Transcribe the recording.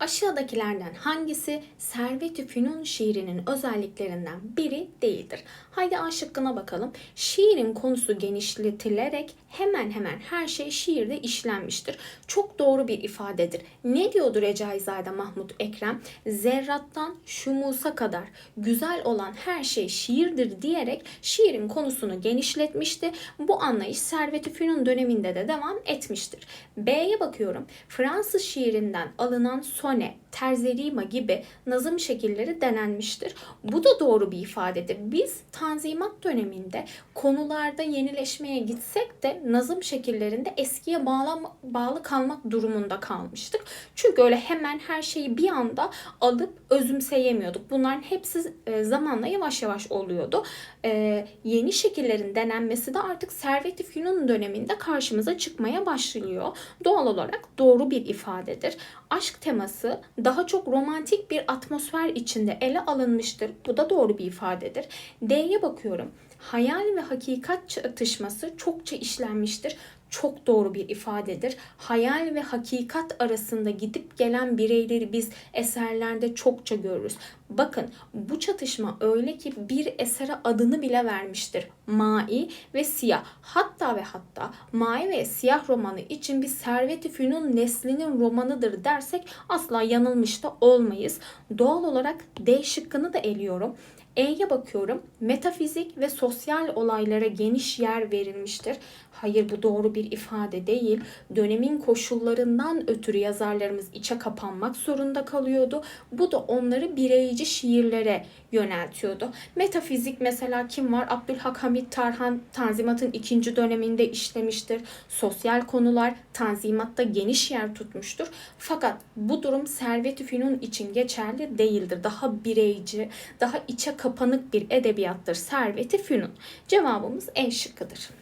Aşağıdakilerden hangisi Servet-i Fünun şiirinin özelliklerinden biri değildir? Haydi A şıkkına bakalım. Şiirin konusu genişletilerek hemen hemen her şey şiirde işlenmiştir. Çok doğru bir ifadedir. Ne diyordu Recaizade Mahmut Ekrem? Zerrattan şumusa kadar güzel olan her şey şiirdir diyerek şiirin konusunu genişletmişti. Bu anlayış Servet-i Fünun döneminde de devam etmiştir. B'ye bakıyorum. Fransız şiirinden alınan sone, terzerima gibi nazım şekilleri denenmiştir. Bu da doğru bir ifadedir. Biz Tanzimat döneminde konularda yenileşmeye gitsek de nazım şekillerinde eskiye bağlı, bağlı kalmak durumunda kalmıştık. Çünkü öyle hemen her şeyi bir anda alıp özümseyemiyorduk. Bunların hepsi e, zamanla yavaş yavaş oluyordu. E, yeni şekillerin denenmesi de artık Servet-i Fünun döneminde karşımıza çıkmaya başlıyor. Doğal olarak doğru bir ifadedir. Aşk teması daha çok romantik bir atmosfer içinde ele alınmıştır. Bu da doğru bir ifadedir. D'ye bakıyorum. Hayal ve hakikat çatışması çokça işlenmiştir. Çok doğru bir ifadedir. Hayal ve hakikat arasında gidip gelen bireyleri biz eserlerde çokça görürüz. Bakın bu çatışma öyle ki bir esere adını bile vermiştir. Mai ve siyah. Hatta ve hatta Mai ve siyah romanı için bir Servet-i Fünun neslinin romanıdır dersek asla yanılmış da olmayız. Doğal olarak D şıkkını da eliyorum. E'ye bakıyorum. Metafizik ve sosyal olaylara geniş yer verilmiştir. Hayır bu doğru bir ifade değil. Dönemin koşullarından ötürü yazarlarımız içe kapanmak zorunda kalıyordu. Bu da onları bireyci şiirlere yöneltiyordu. Metafizik mesela kim var? Abdülhak Hamit Tarhan Tanzimat'ın ikinci döneminde işlemiştir. Sosyal konular Tanzimat'ta geniş yer tutmuştur. Fakat bu durum Servet-i Fünun için geçerli değildir. Daha bireyci, daha içe kapanık bir edebiyattır Servet-i Fünun. Cevabımız E şıkkıdır.